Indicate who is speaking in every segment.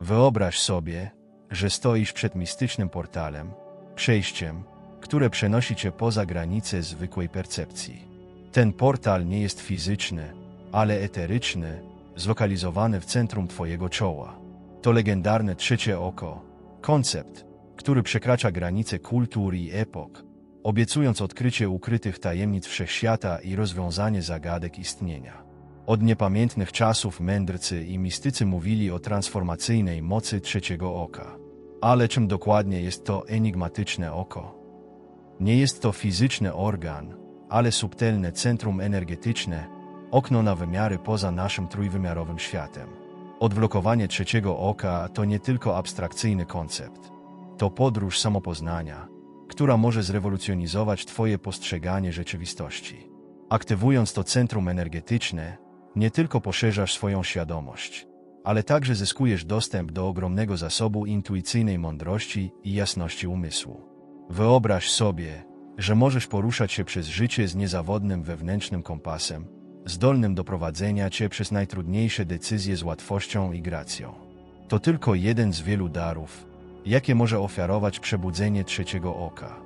Speaker 1: Wyobraź sobie, że stoisz przed mistycznym portalem, przejściem, które przenosi cię poza granice zwykłej percepcji. Ten portal nie jest fizyczny, ale eteryczny, zlokalizowany w centrum twojego czoła. To legendarne trzecie oko, koncept, który przekracza granice kultur i epok, obiecując odkrycie ukrytych tajemnic wszechświata i rozwiązanie zagadek istnienia. Od niepamiętnych czasów mędrcy i mistycy mówili o transformacyjnej mocy trzeciego oka. Ale czym dokładnie jest to enigmatyczne oko? Nie jest to fizyczny organ, ale subtelne centrum energetyczne, okno na wymiary poza naszym trójwymiarowym światem. Odblokowanie trzeciego oka to nie tylko abstrakcyjny koncept. To podróż samopoznania, która może zrewolucjonizować Twoje postrzeganie rzeczywistości. Aktywując to centrum energetyczne, nie tylko poszerzasz swoją świadomość, ale także zyskujesz dostęp do ogromnego zasobu intuicyjnej mądrości i jasności umysłu. Wyobraź sobie, że możesz poruszać się przez życie z niezawodnym wewnętrznym kompasem, zdolnym do prowadzenia cię przez najtrudniejsze decyzje z łatwością i gracją. To tylko jeden z wielu darów, jakie może ofiarować przebudzenie trzeciego oka.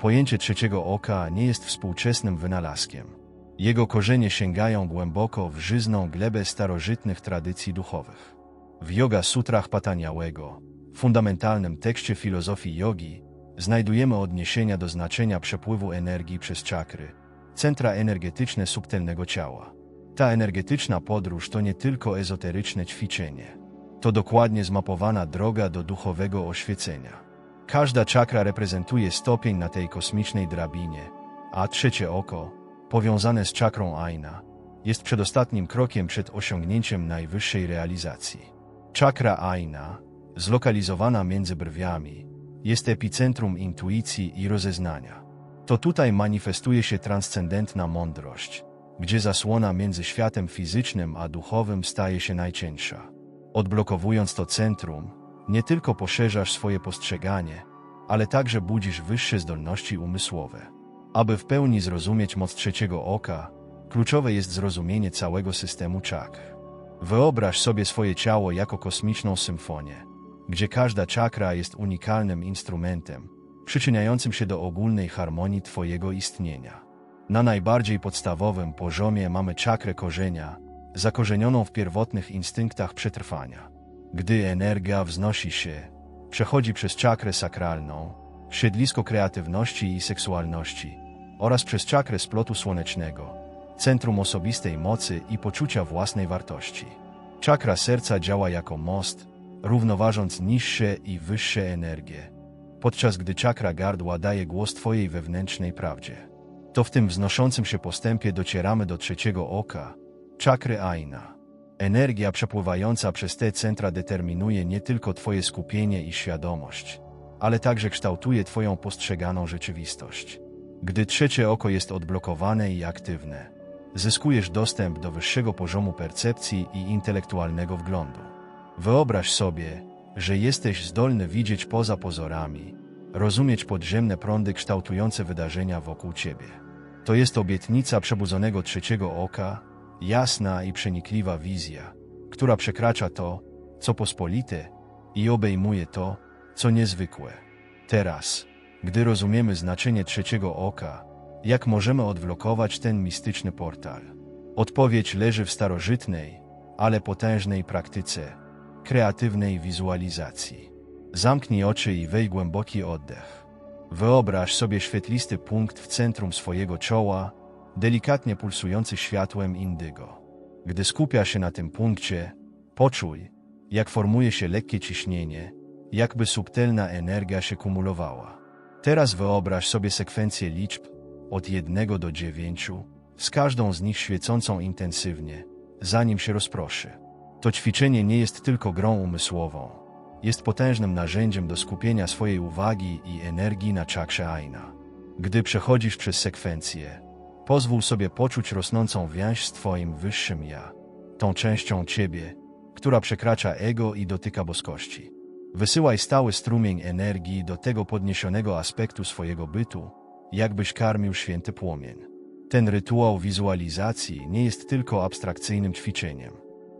Speaker 1: Pojęcie trzeciego oka nie jest współczesnym wynalazkiem. Jego korzenie sięgają głęboko w żyzną glebę starożytnych tradycji duchowych. W Yoga Sutrach Pataniałego, fundamentalnym tekście filozofii jogi, znajdujemy odniesienia do znaczenia przepływu energii przez czakry, centra energetyczne subtelnego ciała. Ta energetyczna podróż to nie tylko ezoteryczne ćwiczenie. To dokładnie zmapowana droga do duchowego oświecenia. Każda czakra reprezentuje stopień na tej kosmicznej drabinie, a trzecie oko, powiązane z czakrą Aina, jest przedostatnim krokiem przed osiągnięciem najwyższej realizacji. Czakra Aina, zlokalizowana między brwiami, jest epicentrum intuicji i rozeznania. To tutaj manifestuje się transcendentna mądrość, gdzie zasłona między światem fizycznym a duchowym staje się najcięższa. Odblokowując to centrum, nie tylko poszerzasz swoje postrzeganie, ale także budzisz wyższe zdolności umysłowe. Aby w pełni zrozumieć moc trzeciego oka, kluczowe jest zrozumienie całego systemu czakr. Wyobraź sobie swoje ciało jako kosmiczną symfonię, gdzie każda czakra jest unikalnym instrumentem, przyczyniającym się do ogólnej harmonii Twojego istnienia. Na najbardziej podstawowym poziomie mamy czakrę korzenia, zakorzenioną w pierwotnych instynktach przetrwania. Gdy energia wznosi się, przechodzi przez czakrę sakralną, siedlisko kreatywności i seksualności, oraz przez czakrę splotu słonecznego, centrum osobistej mocy i poczucia własnej wartości. Czakra serca działa jako most, równoważąc niższe i wyższe energie, podczas gdy czakra gardła daje głos Twojej wewnętrznej prawdzie. To w tym wznoszącym się postępie docieramy do trzeciego oka, czakry Aina. Energia przepływająca przez te centra determinuje nie tylko Twoje skupienie i świadomość, ale także kształtuje Twoją postrzeganą rzeczywistość. Gdy trzecie oko jest odblokowane i aktywne, zyskujesz dostęp do wyższego poziomu percepcji i intelektualnego wglądu. Wyobraź sobie, że jesteś zdolny widzieć poza pozorami, rozumieć podziemne prądy kształtujące wydarzenia wokół ciebie. To jest obietnica przebudzonego trzeciego oka, jasna i przenikliwa wizja, która przekracza to, co pospolite i obejmuje to, co niezwykłe. Teraz, gdy rozumiemy znaczenie trzeciego oka, jak możemy odblokować ten mistyczny portal? Odpowiedź leży w starożytnej, ale potężnej praktyce kreatywnej wizualizacji. Zamknij oczy i weź głęboki oddech. Wyobraź sobie świetlisty punkt w centrum swojego czoła, delikatnie pulsujący światłem indygo. Gdy skupia się na tym punkcie, poczuj, jak formuje się lekkie ciśnienie, jakby subtelna energia się kumulowała. Teraz wyobraź sobie sekwencję liczb od 1 do 9, z każdą z nich świecącą intensywnie, zanim się rozproszy. To ćwiczenie nie jest tylko grą umysłową. Jest potężnym narzędziem do skupienia swojej uwagi i energii na czakrze Aina. Gdy przechodzisz przez sekwencję, pozwól sobie poczuć rosnącą więź z Twoim wyższym ja, tą częścią Ciebie, która przekracza ego i dotyka boskości. Wysyłaj stały strumień energii do tego podniesionego aspektu swojego bytu, jakbyś karmił święty płomień. Ten rytuał wizualizacji nie jest tylko abstrakcyjnym ćwiczeniem.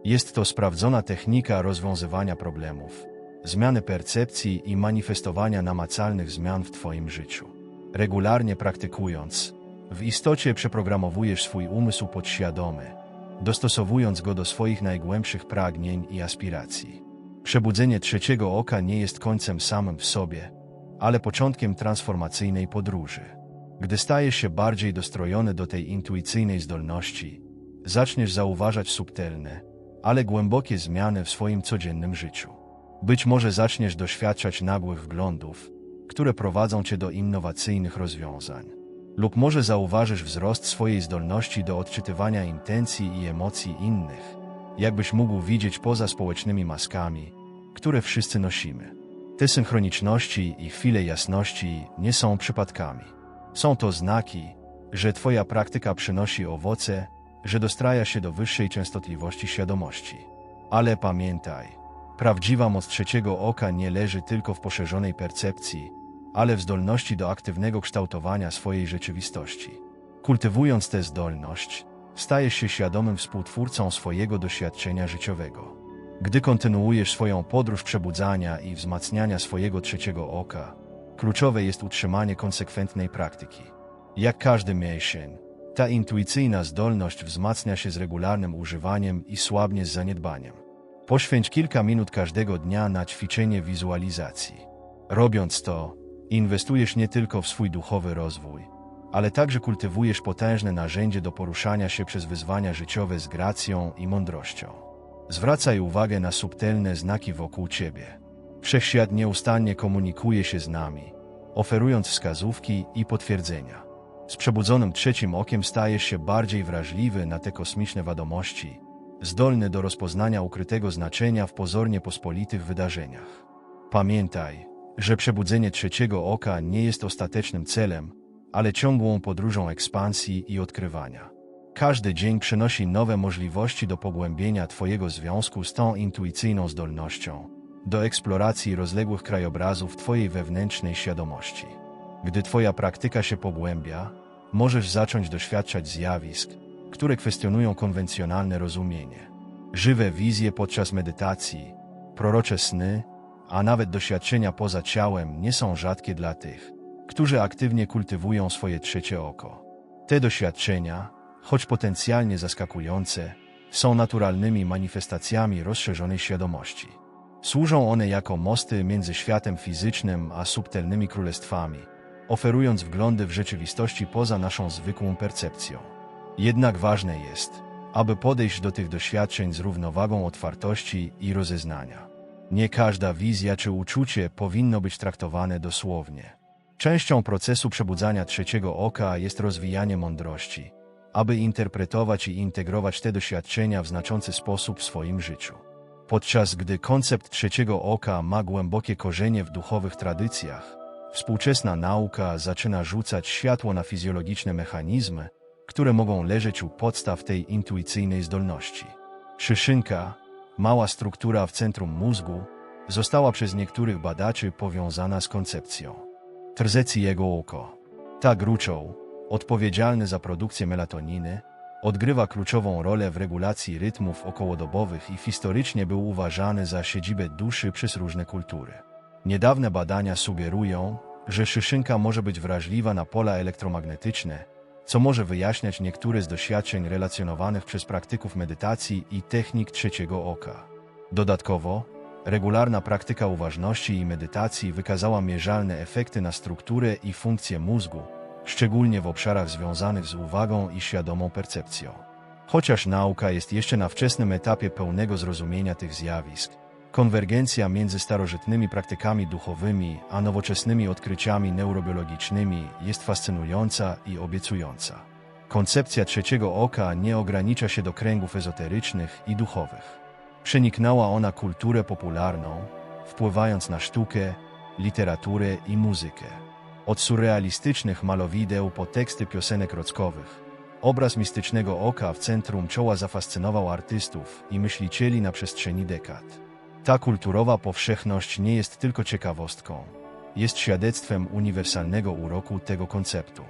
Speaker 1: Jest to sprawdzona technika rozwiązywania problemów, zmiany percepcji i manifestowania namacalnych zmian w Twoim życiu. Regularnie praktykując, w istocie przeprogramowujesz swój umysł podświadomy, dostosowując go do swoich najgłębszych pragnień i aspiracji. Przebudzenie trzeciego oka nie jest końcem samym w sobie, ale początkiem transformacyjnej podróży. Gdy stajesz się bardziej dostrojony do tej intuicyjnej zdolności, zaczniesz zauważać subtelne, ale głębokie zmiany w swoim codziennym życiu. Być może zaczniesz doświadczać nagłych wglądów, które prowadzą cię do innowacyjnych rozwiązań. Lub może zauważysz wzrost swojej zdolności do odczytywania intencji i emocji innych, jakbyś mógł widzieć poza społecznymi maskami, które wszyscy nosimy. Te synchroniczności i chwile jasności nie są przypadkami. Są to znaki, że Twoja praktyka przynosi owoce, że dostraja się do wyższej częstotliwości świadomości. Ale pamiętaj, prawdziwa moc trzeciego oka nie leży tylko w poszerzonej percepcji, ale w zdolności do aktywnego kształtowania swojej rzeczywistości. Kultywując tę zdolność, stajesz się świadomym współtwórcą swojego doświadczenia życiowego. Gdy kontynuujesz swoją podróż przebudzania i wzmacniania swojego trzeciego oka, kluczowe jest utrzymanie konsekwentnej praktyki. Jak każdy mięsień, ta intuicyjna zdolność wzmacnia się z regularnym używaniem i słabnie z zaniedbaniem. Poświęć kilka minut każdego dnia na ćwiczenie wizualizacji. Robiąc to, inwestujesz nie tylko w swój duchowy rozwój, ale także kultywujesz potężne narzędzie do poruszania się przez wyzwania życiowe z gracją i mądrością. Zwracaj uwagę na subtelne znaki wokół ciebie. Wszechświat nieustannie komunikuje się z nami, oferując wskazówki i potwierdzenia. Z przebudzonym trzecim okiem stajesz się bardziej wrażliwy na te kosmiczne wiadomości, zdolny do rozpoznania ukrytego znaczenia w pozornie pospolitych wydarzeniach. Pamiętaj, że przebudzenie trzeciego oka nie jest ostatecznym celem, ale ciągłą podróżą ekspansji i odkrywania. Każdy dzień przynosi nowe możliwości do pogłębienia Twojego związku z tą intuicyjną zdolnością, do eksploracji rozległych krajobrazów Twojej wewnętrznej świadomości. Gdy Twoja praktyka się pogłębia, możesz zacząć doświadczać zjawisk, które kwestionują konwencjonalne rozumienie. Żywe wizje podczas medytacji, prorocze sny, a nawet doświadczenia poza ciałem nie są rzadkie dla tych, którzy aktywnie kultywują swoje trzecie oko. Te doświadczenia, choć potencjalnie zaskakujące, są naturalnymi manifestacjami rozszerzonej świadomości. Służą one jako mosty między światem fizycznym a subtelnymi królestwami, oferując wglądy w rzeczywistości poza naszą zwykłą percepcją. Jednak ważne jest, aby podejść do tych doświadczeń z równowagą otwartości i rozeznania. Nie każda wizja czy uczucie powinno być traktowane dosłownie. Częścią procesu przebudzania trzeciego oka jest rozwijanie mądrości, aby interpretować i integrować te doświadczenia w znaczący sposób w swoim życiu. Podczas gdy koncept trzeciego oka ma głębokie korzenie w duchowych tradycjach, współczesna nauka zaczyna rzucać światło na fizjologiczne mechanizmy, które mogą leżeć u podstaw tej intuicyjnej zdolności. Szyszynka, mała struktura w centrum mózgu, została przez niektórych badaczy powiązana z koncepcją. jego oko. Ta gruczoł, odpowiedzialny za produkcję melatoniny, odgrywa kluczową rolę w regulacji rytmów okołodobowych i historycznie był uważany za siedzibę duszy przez różne kultury. Niedawne badania sugerują, że szyszynka może być wrażliwa na pola elektromagnetyczne, co może wyjaśniać niektóre z doświadczeń relacjonowanych przez praktyków medytacji i technik trzeciego oka. Dodatkowo, regularna praktyka uważności i medytacji wykazała mierzalne efekty na strukturę i funkcję mózgu, szczególnie w obszarach związanych z uwagą i świadomą percepcją. Chociaż nauka jest jeszcze na wczesnym etapie pełnego zrozumienia tych zjawisk, Konwergencja między starożytnymi praktykami duchowymi a nowoczesnymi odkryciami neurobiologicznymi jest fascynująca i obiecująca. Koncepcja trzeciego oka nie ogranicza się do kręgów ezoterycznych i duchowych. Przeniknęła ona kulturę popularną, wpływając na sztukę, literaturę i muzykę. Od surrealistycznych malowideł po teksty piosenek rockowych, obraz mistycznego oka w centrum czoła zafascynował artystów i myślicieli na przestrzeni dekad. Ta kulturowa powszechność nie jest tylko ciekawostką, jest świadectwem uniwersalnego uroku tego konceptu.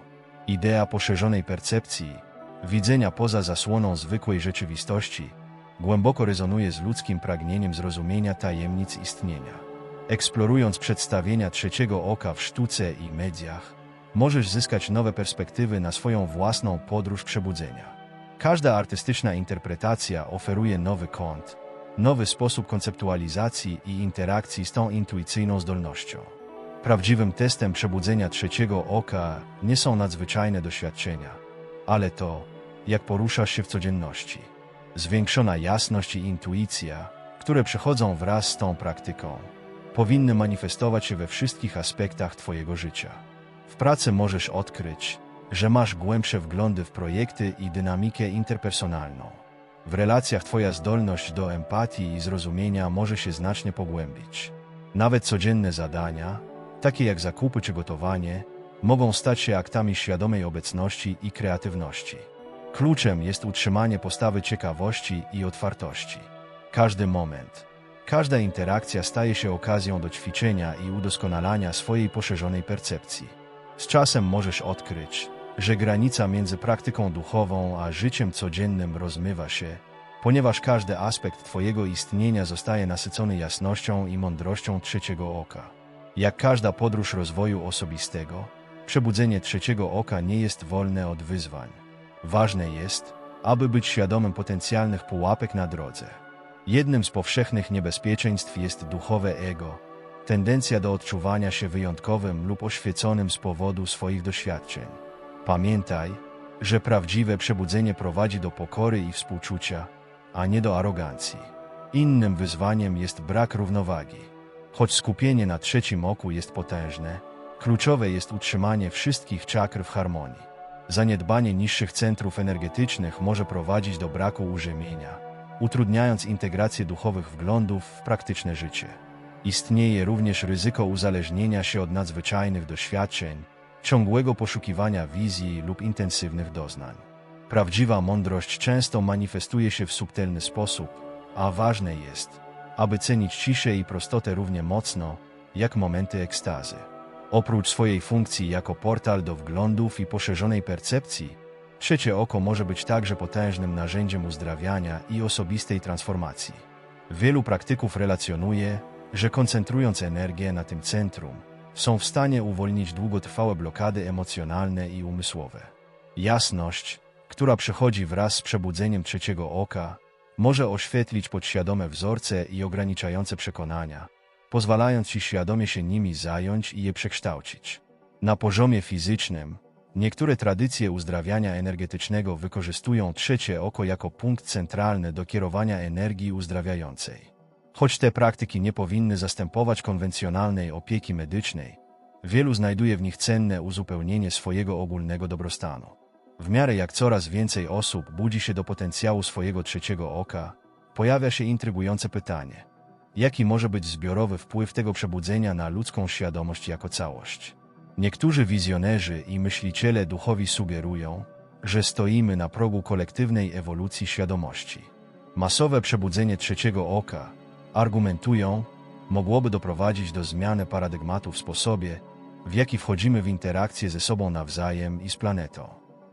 Speaker 1: Idea poszerzonej percepcji, widzenia poza zasłoną zwykłej rzeczywistości, głęboko rezonuje z ludzkim pragnieniem zrozumienia tajemnic istnienia. Eksplorując przedstawienia trzeciego oka w sztuce i mediach, możesz zyskać nowe perspektywy na swoją własną podróż przebudzenia. Każda artystyczna interpretacja oferuje nowy kąt, nowy sposób konceptualizacji i interakcji z tą intuicyjną zdolnością. Prawdziwym testem przebudzenia trzeciego oka nie są nadzwyczajne doświadczenia, ale to, jak poruszasz się w codzienności. Zwiększona jasność i intuicja, które przychodzą wraz z tą praktyką, powinny manifestować się we wszystkich aspektach Twojego życia. W pracy możesz odkryć, że masz głębsze wglądy w projekty i dynamikę interpersonalną. W relacjach Twoja zdolność do empatii i zrozumienia może się znacznie pogłębić. Nawet codzienne zadania, takie jak zakupy czy gotowanie, mogą stać się aktami świadomej obecności i kreatywności. Kluczem jest utrzymanie postawy ciekawości i otwartości. Każdy moment, każda interakcja staje się okazją do ćwiczenia i udoskonalania swojej poszerzonej percepcji. Z czasem możesz odkryć, że granica między praktyką duchową a życiem codziennym rozmywa się, ponieważ każdy aspekt Twojego istnienia zostaje nasycony jasnością i mądrością trzeciego oka. Jak każda podróż rozwoju osobistego, przebudzenie trzeciego oka nie jest wolne od wyzwań. Ważne jest, aby być świadomym potencjalnych pułapek na drodze. Jednym z powszechnych niebezpieczeństw jest duchowe ego, tendencja do odczuwania się wyjątkowym lub oświeconym z powodu swoich doświadczeń. Pamiętaj, że prawdziwe przebudzenie prowadzi do pokory i współczucia, a nie do arogancji. Innym wyzwaniem jest brak równowagi. Choć skupienie na trzecim oku jest potężne, kluczowe jest utrzymanie wszystkich czakr w harmonii. Zaniedbanie niższych centrów energetycznych może prowadzić do braku użymienia, utrudniając integrację duchowych wglądów w praktyczne życie. Istnieje również ryzyko uzależnienia się od nadzwyczajnych doświadczeń, ciągłego poszukiwania wizji lub intensywnych doznań. Prawdziwa mądrość często manifestuje się w subtelny sposób, a ważne jest, aby cenić ciszę i prostotę równie mocno, jak momenty ekstazy. Oprócz swojej funkcji jako portal do wglądów i poszerzonej percepcji, trzecie oko może być także potężnym narzędziem uzdrawiania i osobistej transformacji. Wielu praktyków relacjonuje, że koncentrując energię na tym centrum, są w stanie uwolnić długotrwałe blokady emocjonalne i umysłowe. Jasność, która przychodzi wraz z przebudzeniem trzeciego oka, może oświetlić podświadome wzorce i ograniczające przekonania, pozwalając Ci świadomie się nimi zająć i je przekształcić. Na poziomie fizycznym, niektóre tradycje uzdrawiania energetycznego wykorzystują trzecie oko jako punkt centralny do kierowania energii uzdrawiającej. Choć te praktyki nie powinny zastępować konwencjonalnej opieki medycznej, wielu znajduje w nich cenne uzupełnienie swojego ogólnego dobrostanu. W miarę jak coraz więcej osób budzi się do potencjału swojego trzeciego oka, pojawia się intrygujące pytanie: jaki może być zbiorowy wpływ tego przebudzenia na ludzką świadomość jako całość? Niektórzy wizjonerzy i myśliciele duchowi sugerują, że stoimy na progu kolektywnej ewolucji świadomości. Masowe przebudzenie trzeciego oka, argumentują, mogłoby doprowadzić do zmiany paradygmatu w sposobie, w jaki wchodzimy w interakcję ze sobą nawzajem i z planetą.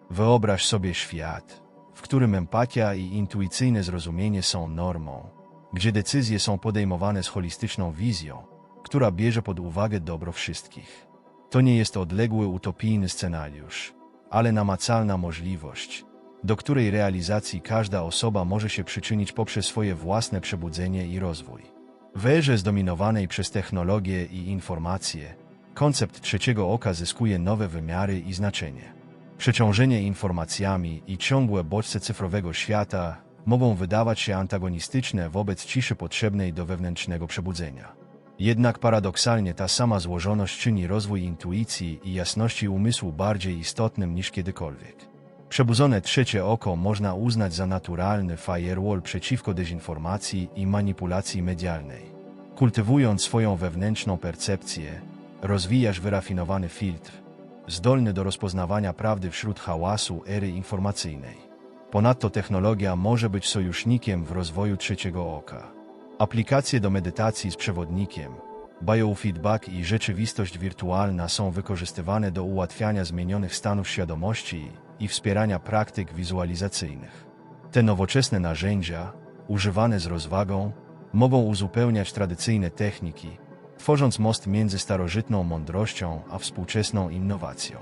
Speaker 1: Wyobraź sobie świat, w którym empatia i intuicyjne zrozumienie są normą, gdzie decyzje są podejmowane z holistyczną wizją, która bierze pod uwagę dobro wszystkich. To nie jest odległy utopijny scenariusz, ale namacalna możliwość, do której realizacji każda osoba może się przyczynić poprzez swoje własne przebudzenie i rozwój. W erze zdominowanej przez technologię i informacje, koncept trzeciego oka zyskuje nowe wymiary i znaczenie. Przeciążenie informacjami i ciągłe bodźce cyfrowego świata mogą wydawać się antagonistyczne wobec ciszy potrzebnej do wewnętrznego przebudzenia. Jednak paradoksalnie ta sama złożoność czyni rozwój intuicji i jasności umysłu bardziej istotnym niż kiedykolwiek. Przebudzone trzecie oko można uznać za naturalny firewall przeciwko dezinformacji i manipulacji medialnej. Kultywując swoją wewnętrzną percepcję, rozwijasz wyrafinowany filtr, zdolny do rozpoznawania prawdy wśród hałasu ery informacyjnej. Ponadto technologia może być sojusznikiem w rozwoju trzeciego oka. Aplikacje do medytacji z przewodnikiem, biofeedback i rzeczywistość wirtualna są wykorzystywane do ułatwiania zmienionych stanów świadomości i wspierania praktyk wizualizacyjnych. Te nowoczesne narzędzia, używane z rozwagą, mogą uzupełniać tradycyjne techniki, tworząc most między starożytną mądrością a współczesną innowacją.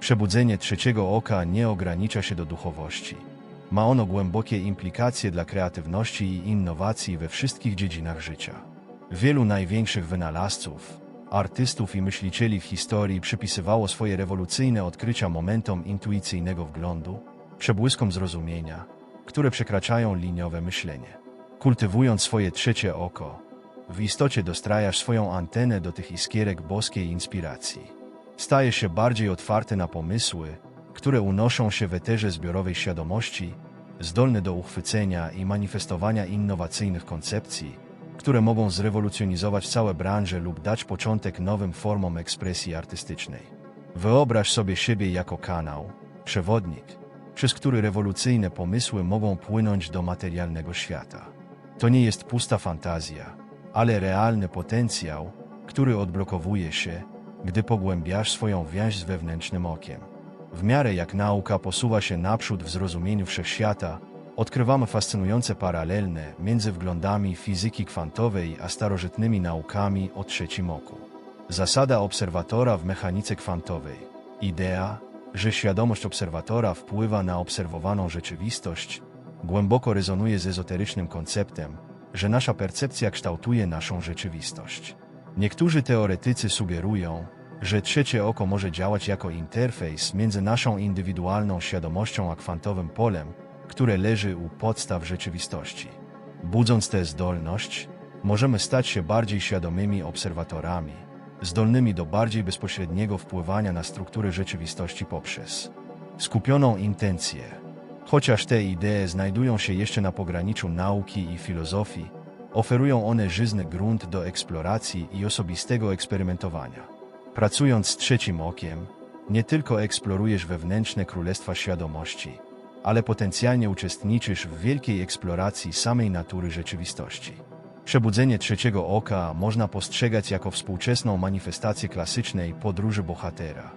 Speaker 1: Przebudzenie trzeciego oka nie ogranicza się do duchowości. Ma ono głębokie implikacje dla kreatywności i innowacji we wszystkich dziedzinach życia. Wielu największych wynalazców, artystów i myślicieli w historii przypisywało swoje rewolucyjne odkrycia momentom intuicyjnego wglądu, przebłyskom zrozumienia, które przekraczają liniowe myślenie. Kultywując swoje trzecie oko, w istocie dostrajasz swoją antenę do tych iskierek boskiej inspiracji. Staje się bardziej otwarty na pomysły, które unoszą się w eterze zbiorowej świadomości, zdolny do uchwycenia i manifestowania innowacyjnych koncepcji, które mogą zrewolucjonizować całe branże lub dać początek nowym formom ekspresji artystycznej. Wyobraź sobie siebie jako kanał, przewodnik, przez który rewolucyjne pomysły mogą płynąć do materialnego świata. To nie jest pusta fantazja, ale realny potencjał, który odblokowuje się, gdy pogłębiasz swoją więź z wewnętrznym okiem. W miarę jak nauka posuwa się naprzód w zrozumieniu wszechświata, odkrywamy fascynujące paralelne między wglądami fizyki kwantowej a starożytnymi naukami o trzecim oku. Zasada obserwatora w mechanice kwantowej. Idea, że świadomość obserwatora wpływa na obserwowaną rzeczywistość, głęboko rezonuje z ezoterycznym konceptem, że nasza percepcja kształtuje naszą rzeczywistość. Niektórzy teoretycy sugerują, że trzecie oko może działać jako interfejs między naszą indywidualną świadomością a kwantowym polem, które leży u podstaw rzeczywistości. Budząc tę zdolność, możemy stać się bardziej świadomymi obserwatorami, zdolnymi do bardziej bezpośredniego wpływania na strukturę rzeczywistości poprzez skupioną intencję. Chociaż te idee znajdują się jeszcze na pograniczu nauki i filozofii, Oferują one żyzny grunt do eksploracji i osobistego eksperymentowania. Pracując z trzecim okiem, nie tylko eksplorujesz wewnętrzne królestwa świadomości, ale potencjalnie uczestniczysz w wielkiej eksploracji samej natury rzeczywistości. Przebudzenie trzeciego oka można postrzegać jako współczesną manifestację klasycznej podróży bohatera,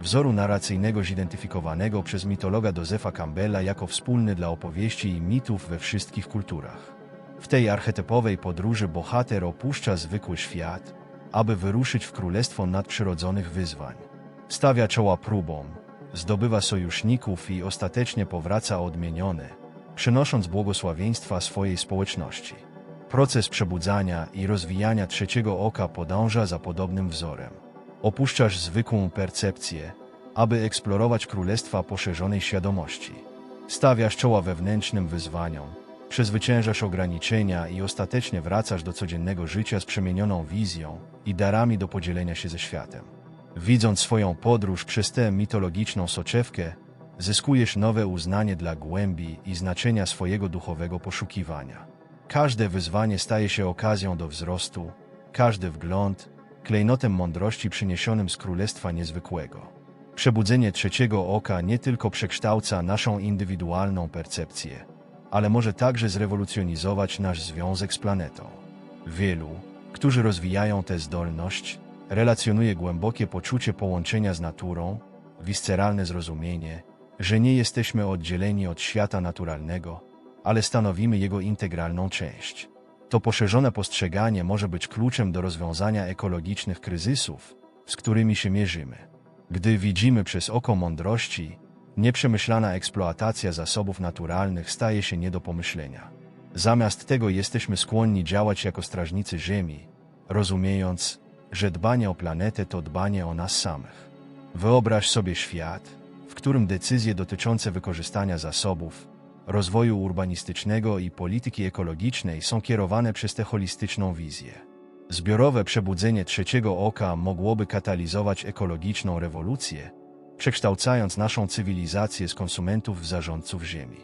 Speaker 1: wzoru narracyjnego zidentyfikowanego przez mitologa Josefa Campbella jako wspólny dla opowieści i mitów we wszystkich kulturach. W tej archetypowej podróży bohater opuszcza zwykły świat, aby wyruszyć w królestwo nadprzyrodzonych wyzwań. Stawia czoła próbom, zdobywa sojuszników i ostatecznie powraca odmieniony, przynosząc błogosławieństwa swojej społeczności. Proces przebudzania i rozwijania trzeciego oka podąża za podobnym wzorem. Opuszczasz zwykłą percepcję, aby eksplorować królestwa poszerzonej świadomości. Stawiasz czoła wewnętrznym wyzwaniom, Przezwyciężasz ograniczenia i ostatecznie wracasz do codziennego życia z przemienioną wizją i darami do podzielenia się ze światem. Widząc swoją podróż przez tę mitologiczną soczewkę, zyskujesz nowe uznanie dla głębi i znaczenia swojego duchowego poszukiwania. Każde wyzwanie staje się okazją do wzrostu, każdy wgląd klejnotem mądrości przyniesionym z Królestwa Niezwykłego. Przebudzenie trzeciego oka nie tylko przekształca naszą indywidualną percepcję, ale może także zrewolucjonizować nasz związek z planetą. Wielu, którzy rozwijają tę zdolność, relacjonuje głębokie poczucie połączenia z naturą, visceralne zrozumienie, że nie jesteśmy oddzieleni od świata naturalnego, ale stanowimy jego integralną część. To poszerzone postrzeganie może być kluczem do rozwiązania ekologicznych kryzysów, z którymi się mierzymy. Gdy widzimy przez oko mądrości, Nieprzemyślana eksploatacja zasobów naturalnych staje się nie do pomyślenia. Zamiast tego jesteśmy skłonni działać jako strażnicy Ziemi, rozumiejąc, że dbanie o planetę to dbanie o nas samych. Wyobraź sobie świat, w którym decyzje dotyczące wykorzystania zasobów, rozwoju urbanistycznego i polityki ekologicznej są kierowane przez tę holistyczną wizję. Zbiorowe przebudzenie trzeciego oka mogłoby katalizować ekologiczną rewolucję, przekształcając naszą cywilizację z konsumentów w zarządców Ziemi.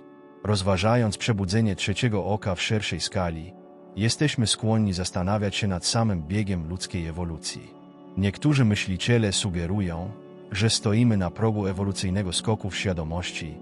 Speaker 1: Rozważając przebudzenie trzeciego oka w szerszej skali, jesteśmy skłonni zastanawiać się nad samym biegiem ludzkiej ewolucji. Niektórzy myśliciele sugerują, że stoimy na progu ewolucyjnego skoku w świadomości,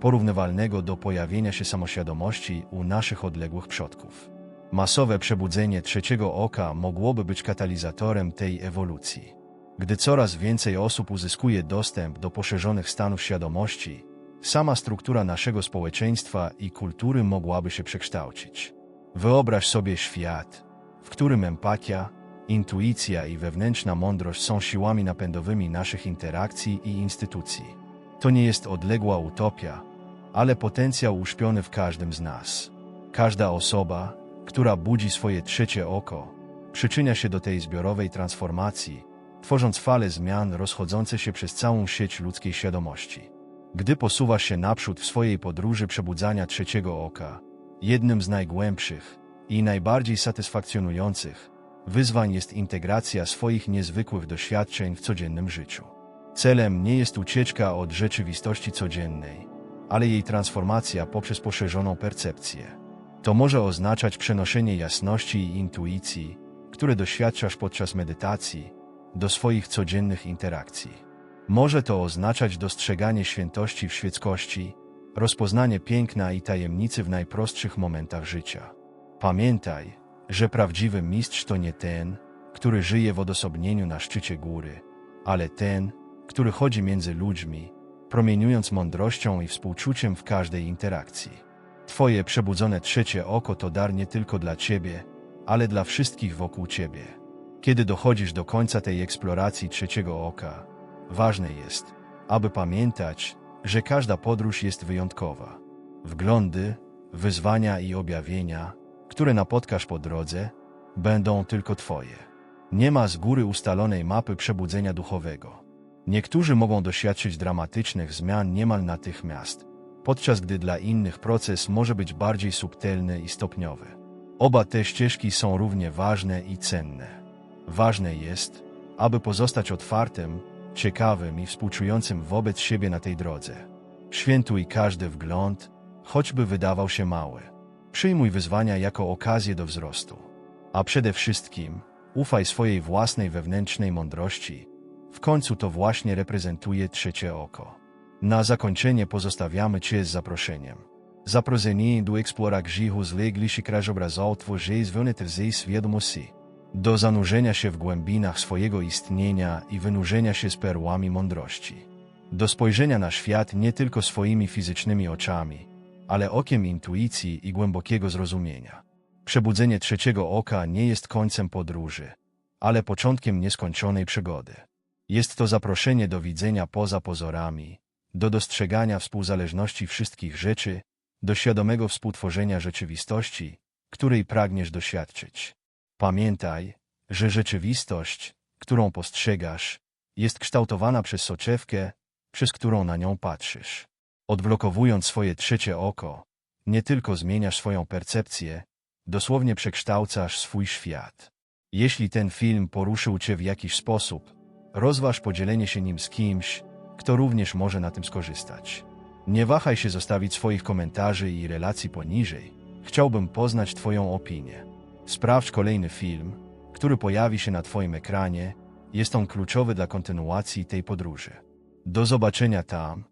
Speaker 1: porównywalnego do pojawienia się samoświadomości u naszych odległych przodków. Masowe przebudzenie trzeciego oka mogłoby być katalizatorem tej ewolucji. Gdy coraz więcej osób uzyskuje dostęp do poszerzonych stanów świadomości, sama struktura naszego społeczeństwa i kultury mogłaby się przekształcić. Wyobraź sobie świat, w którym empatia, intuicja i wewnętrzna mądrość są siłami napędowymi naszych interakcji i instytucji. To nie jest odległa utopia, ale potencjał uśpiony w każdym z nas. Każda osoba, która budzi swoje trzecie oko, przyczynia się do tej zbiorowej transformacji, tworząc fale zmian rozchodzące się przez całą sieć ludzkiej świadomości. Gdy posuwasz się naprzód w swojej podróży przebudzania trzeciego oka, jednym z najgłębszych i najbardziej satysfakcjonujących wyzwań jest integracja swoich niezwykłych doświadczeń w codziennym życiu. Celem nie jest ucieczka od rzeczywistości codziennej, ale jej transformacja poprzez poszerzoną percepcję. To może oznaczać przenoszenie jasności i intuicji, które doświadczasz podczas medytacji, do swoich codziennych interakcji. Może to oznaczać dostrzeganie świętości w świeckości, rozpoznanie piękna i tajemnicy w najprostszych momentach życia. Pamiętaj, że prawdziwy mistrz to nie ten, który żyje w odosobnieniu na szczycie góry, ale ten, który chodzi między ludźmi, promieniując mądrością i współczuciem w każdej interakcji. Twoje przebudzone trzecie oko to dar nie tylko dla Ciebie, ale dla wszystkich wokół Ciebie. Kiedy dochodzisz do końca tej eksploracji trzeciego oka, ważne jest, aby pamiętać, że każda podróż jest wyjątkowa. Wglądy, wyzwania i objawienia, które napotkasz po drodze, będą tylko Twoje. Nie ma z góry ustalonej mapy przebudzenia duchowego. Niektórzy mogą doświadczyć dramatycznych zmian niemal natychmiast, podczas gdy dla innych proces może być bardziej subtelny i stopniowy. Oba te ścieżki są równie ważne i cenne. Ważne jest, aby pozostać otwartym, ciekawym i współczującym wobec siebie na tej drodze. Świętuj każdy wgląd, choćby wydawał się mały. Przyjmuj wyzwania jako okazję do wzrostu. A przede wszystkim ufaj swojej własnej wewnętrznej mądrości. W końcu to właśnie reprezentuje trzecie oko. Na zakończenie pozostawiamy Cię z zaproszeniem. Zaproszenie do eksplora grzechu zlegli krajobrazów tworzej zwioneter ze świadomości. Do zanurzenia się w głębinach swojego istnienia i wynurzenia się z perłami mądrości. Do spojrzenia na świat nie tylko swoimi fizycznymi oczami, ale okiem intuicji i głębokiego zrozumienia. Przebudzenie trzeciego oka nie jest końcem podróży, ale początkiem nieskończonej przygody. Jest to zaproszenie do widzenia poza pozorami, do dostrzegania współzależności wszystkich rzeczy, do świadomego współtworzenia rzeczywistości, której pragniesz doświadczyć. Pamiętaj, że rzeczywistość, którą postrzegasz, jest kształtowana przez soczewkę, przez którą na nią patrzysz. Odblokowując swoje trzecie oko, nie tylko zmieniasz swoją percepcję, dosłownie przekształcasz swój świat. Jeśli ten film poruszył Cię w jakiś sposób, rozważ podzielenie się nim z kimś, kto również może na tym skorzystać. Nie wahaj się zostawić swoich komentarzy i relacji poniżej. Chciałbym poznać Twoją opinię. Sprawdź kolejny film, który pojawi się na Twoim ekranie. Jest on kluczowy dla kontynuacji tej podróży. Do zobaczenia tam